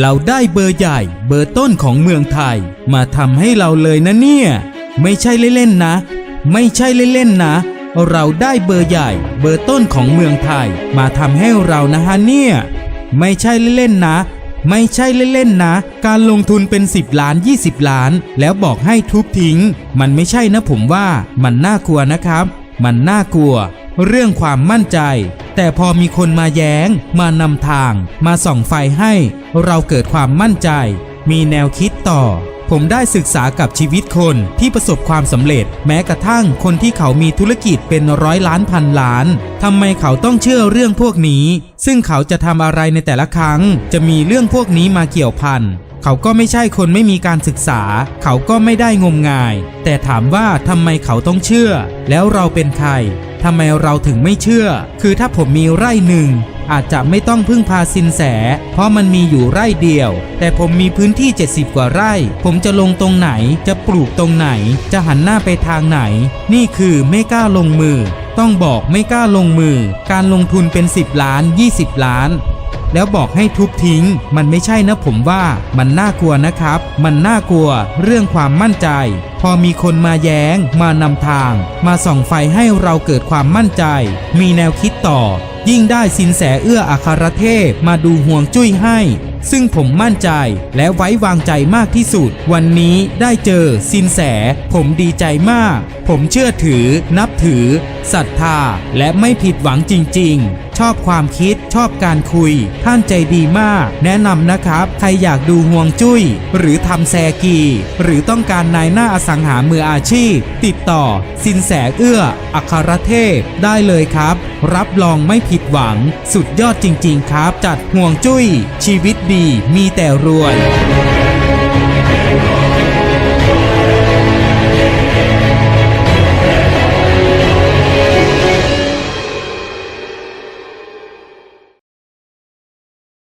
เราได้เบอร์ใหญ่เบอร์ต้นของเมืองไทย มาทำให้เราเลยนะเนี่ย ไม่ใช่เล่นๆนะ ไม่ใช่เล่นๆนะ เราได้เบอร์ใหญ่ เบอร์ต้นของเมืองไทย มาทำให้เรานะฮะเนี่ย ไม่ใช่เล่นๆนะ ไม่ใช่เล่นๆนะ การลงทุนเป็น 10 ล้าน 20 ล้าน แล้วบอกให้ทุบทิ้ง มันไม่ใช่นะผมว่า มันน่ากลัวนะครับ มันน่ากลัว เรื่องความมั่นใจ แต่พอมีคนมาแย้ง มานำทาง มาส่องไฟให้ เราเกิดความมั่นใจ มีแนวคิดต่อ ผมได้ศึกษากับชีวิตคนที่ประสบความสำเร็จ แม้กระทั่งคนที่เขามีธุรกิจเป็นร้อยล้านพันล้านทำไมเขาต้องเชื่อเรื่องพวกนี้ ซึ่งเขาจะทำอะไรในแต่ละครั้ง จะมีเรื่องพวกนี้มาเกี่ยวพันเขาก็ไม่ใช่คนไม่มีการศึกษา เขาก็ไม่ได้งมงาย แต่ถามว่าทำไมเขาต้องเชื่อ แล้วเราเป็นใคร ทำไมเราถึงไม่เชื่อ คือถ้าผมมีไร่หนึ่งอาจจะไม่ต้องพึ่งพาสินแส เพราะมันมีอยู่ไร่เดียว แต่ผมมีพื้นที่ 70 กว่าไร่ ผมจะลงตรงไหน จะปลูกตรงไหน จะหันหน้าไปทางไหน นี่คือไม่กล้าลงมือ ต้องบอกไม่กล้าลงมือ การลงทุนเป็น 10 ล้าน 20 ล้าน แล้วบอกให้ทุบทิ้ง มันไม่ใช่นะผมว่ามันน่ากลัวนะครับ มันน่ากลัวเรื่องความมั่นใจ พอมีคนมาแย้ง มานำทาง มาส่องไฟให้เราเกิดความมั่นใจ มีแนวคิดต่อ ยิ่งได้สินแสเอื้ออาคารเทพมาดูห่วงจุ้ยให้ ซึ่งผมมั่นใจและไว้วางใจมากที่สุด วันนี้ได้เจอสินแส ผมดีใจมาก ผมเชื่อถือ นับถือศรัทธาและไม่ผิดหวังจริง ๆ ชอบความคิด ชอบการคุย ท่านใจดีมาก แนะนำนะครับ ใครอยากดูห่วงจุ้ย หรือทำแซกี หรือต้องการนายหน้าอสังหามืออาชีพ ติดต่อ สินแสเอื้อ อัครเทพ ได้เลยครับ รับรองไม่ผิดหวัง สุดยอดจริง ๆ ครับ จัดห่วงจุ้ย ชีวิตดีมีแต่รวย